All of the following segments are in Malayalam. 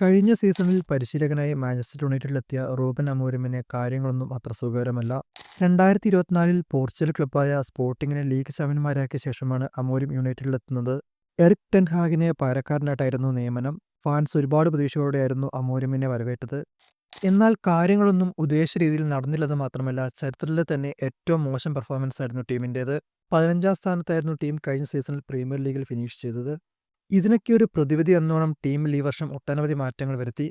കഴിഞ്ഞ സീസണിൽ പരിശീലകനായി മാഞ്ചസ്റ്റർ യുണൈറ്റഡിൽ യുണൈറ്റഡിലെത്തിയ റൂബൻ അമൂരമിന് കാര്യങ്ങളൊന്നും അത്ര സുഖകരമല്ല. രണ്ടായിരത്തി ഇരുപത്തിനാലിൽ പോർച്ചുഗൽ ക്ലബ്ബായ സ്പോർട്ടിങ്ങിനെ ലീഗ് ചാമ്പ്യന്മാരാക്കിയ ശേഷമാണ് അമോരിം യുണൈറ്റഡിലെത്തുന്നത്. എറിക് ടെൻഹാഗിനെ പകരക്കാരനായിട്ടായിരുന്നു നിയമനം. ഫാൻസ് ഒരുപാട് പ്രതീക്ഷയോടെയായിരുന്നു അമൂരമിനെ വരവേറ്റത്. എന്നാൽ കാര്യങ്ങളൊന്നും ഉദ്ദേശ രീതിയിൽ നടന്നില്ലെന്ന് മാത്രമല്ല ചരിത്രത്തിലെ തന്നെ ഏറ്റവും മോശം പെർഫോമൻസ് ആയിരുന്നു ടീമിന്റേത് പതിനഞ്ചാം സ്ഥാനത്തായിരുന്നു ടീം കഴിഞ്ഞ സീസണിൽ പ്രീമിയർ ലീഗിൽ ഫിനിഷ് ചെയ്തത്. ഇതിനൊക്കെ ഒരു പ്രതിവിധി എന്നോണം ടീമിൽ ഈ വർഷം ഒട്ടനവധി മാറ്റങ്ങൾ വരുത്തി.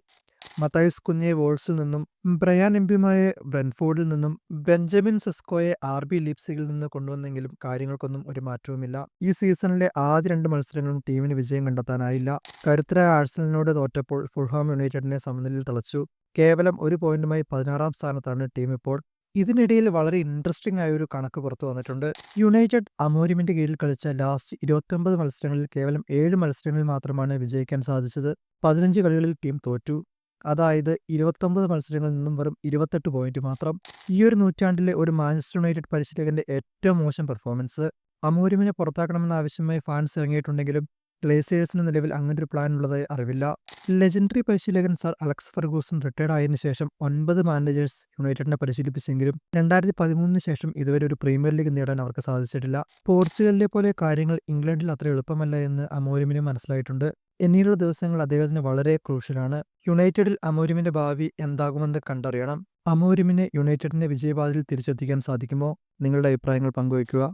മത്തായിസ് കുഞ്ഞെ വോൾസിൽ നിന്നും ബ്രയാൻ എംപിയുമായ ബ്രൻഫോർഡിൽ നിന്നും ബെഞ്ചമിൻ സെസ്കോയെ ആർ ബി ലീപ്സിയിൽ നിന്ന് കൊണ്ടുവന്നെങ്കിലും കാര്യങ്ങൾക്കൊന്നും ഒരു മാറ്റവുമില്ല. ഈ സീസണിലെ ആദ്യ രണ്ട് മത്സരങ്ങളും ടീമിന് വിജയം കണ്ടെത്താനായില്ല. കരുത്തരായ ആഴ്സണലിനോട് തോറ്റപ്പോൾ ഫുൾഹാം യുണൈറ്റഡിനെ സമനിലയിൽ തളച്ചു. കേവലം ഒരു പോയിന്റുമായി പതിനാറാം സ്ഥാനത്താണ് ടീം ഇപ്പോൾ. ഇതിനിടയിൽ വളരെ ഇൻട്രസ്റ്റിംഗ് ആയ ഒരു കണക്ക് പുറത്തു വന്നിട്ടുണ്ട്. യുണൈറ്റഡ് അമോരിമിന്റെ കീഴിൽ കളിച്ച ലാസ്റ്റ് ഇരുപത്തിയൊമ്പത് മത്സരങ്ങളിൽ കേവലം ഏഴ് മത്സരങ്ങളിൽ മാത്രമാണ് വിജയിക്കാൻ സാധിച്ചത്. പതിനഞ്ച് കളികളിൽ ടീം തോറ്റു. അതായത് ഇരുപത്തൊമ്പത് മത്സരങ്ങളിൽ നിന്നും വെറും ഇരുപത്തെട്ട് പോയിന്റ് മാത്രം. ഈ ഒരു നൂറ്റാണ്ടിലെ ഒരു മാഞ്ചസ്റ്റർ യുണൈറ്റഡ് പരിശീലകന്റെ ഏറ്റവും മോശം പെർഫോമൻസ് അമോരിമിനെ പുറത്താക്കണമെന്ന ആവശ്യമായി ഫാൻസ് ഇറങ്ങിയിട്ടുണ്ടെങ്കിലും ഗ്ലേസിയേഴ്സിന് നിലവിൽ അങ്ങനൊരു പ്ലാൻ ഉള്ളതായി അറിവില്ല. ലെജൻഡറി പരിശീലകൻ സർ അലക്സ് ഫർഗൂസൺ റിട്ടയർഡ് ആയതിനു ശേഷം ഒൻപത് മാനേജേഴ്സ് യുണൈറ്റഡിനെ പരിശീലിപ്പിച്ചെങ്കിലും രണ്ടായിരത്തി പതിമൂന്നിന് ശേഷം ഇതുവരെ ഒരു പ്രീമിയർ ലീഗ് നേടാൻ അവർക്ക് സാധിച്ചിട്ടില്ല. പോർച്ചുഗലിലെ പോലെ കാര്യങ്ങൾ ഇംഗ്ലണ്ടിൽ അത്ര എളുപ്പമല്ല എന്ന് അമോരിമിന് മനസ്സിലായിട്ടുണ്ട്. എന്നീടുള്ള ദിവസങ്ങൾ അദ്ദേഹത്തിന് വളരെ ക്രൂഷ്യലാണ്. യുണൈറ്റഡിൽ അമോരിമിന്റെ ഭാവി എന്താകുമെന്ന് കണ്ടറിയണം. അമോരിമിനെ യുണൈറ്റഡിന്റെ വിജയപാതയിൽ തിരിച്ചെത്തിക്കാൻ സാധിക്കുമോ? നിങ്ങളുടെ അഭിപ്രായങ്ങൾ പങ്കുവയ്ക്കുക.